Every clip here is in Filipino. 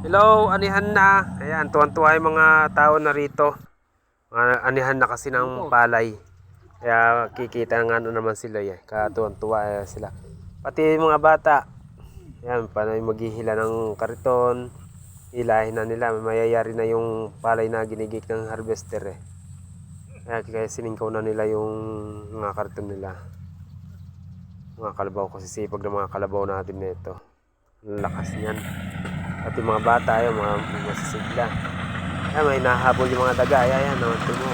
Hello, anihan na. Ayan, tuwan-tuwa yung mga tao na rito. Mga anihan na kasi ng palay. Kaya kikita nga ano naman sila eh. Katuwan-tuwa eh, sila. Pati yung mga bata. Ayan, paano yung maghihila ng kariton. Hilahin na nila. Mayayari na yung palay na ginigik ng harvester eh. Kaya, kaya siningkaw na nila yung mga kariton nila. Mga kalabaw kasi sipag ng mga kalabaw natin nito. Ang Lakas niyan. At yung mga bata, yung mga masisigla. Ayan, may nahabol yung mga daga. Ayan, ayan, naman ito mo.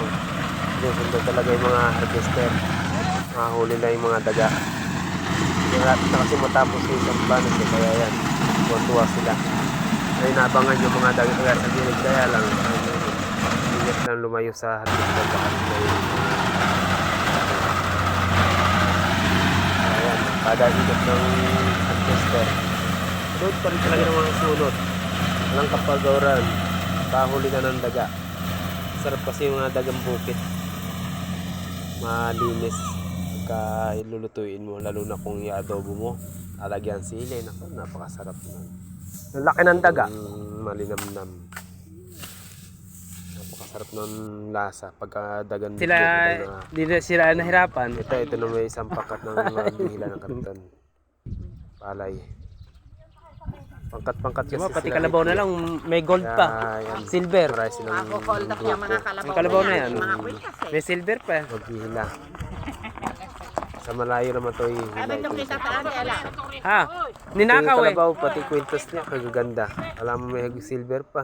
Sinusunod talaga yung mga harvester. Mahuli na yung mga daga. Malapit na kasi matapos yung isang banas. Kaya yan, tuwa sila. Ay, nabangan yung mga daga daga sa gilid. Kaya lang, ano, ingat lang lumayo sa harvester. Baka na yung Ayan, kada ikot ng harvester. Doon pa rin talaga ng mga sunod. Walang kapagawaran. Kahuli ka ng daga. Sarap kasi yung mga dagang bukit. Malinis. Pagka ilulutuin mo, lalo na kung i-adobo mo. Alagyan sili. Naku, napakasarap nun. Ang laki ng daga. Mm, malinamnam. Napakasarap ng lasa. Pagka dagan Sila, na, di na sila nahirapan. ito, ito na may isang pakat ng mga bihila ng karton. Palay. Pangkat-pangkat kasi Diba, pati kalabaw rito. na lang, may gold pa. yan, Silver. Marami silang Ako-hold up yung mga kalabaw, Ang kalabaw na yan. yung Mga kwikas eh. May silver pa. Maghihila. Sa malayo naman to kita saan, ala. Ha? Ito yung Ninakaw eh. kalabaw, pati kwintas niya, kagaganda. Alam mo may silver pa.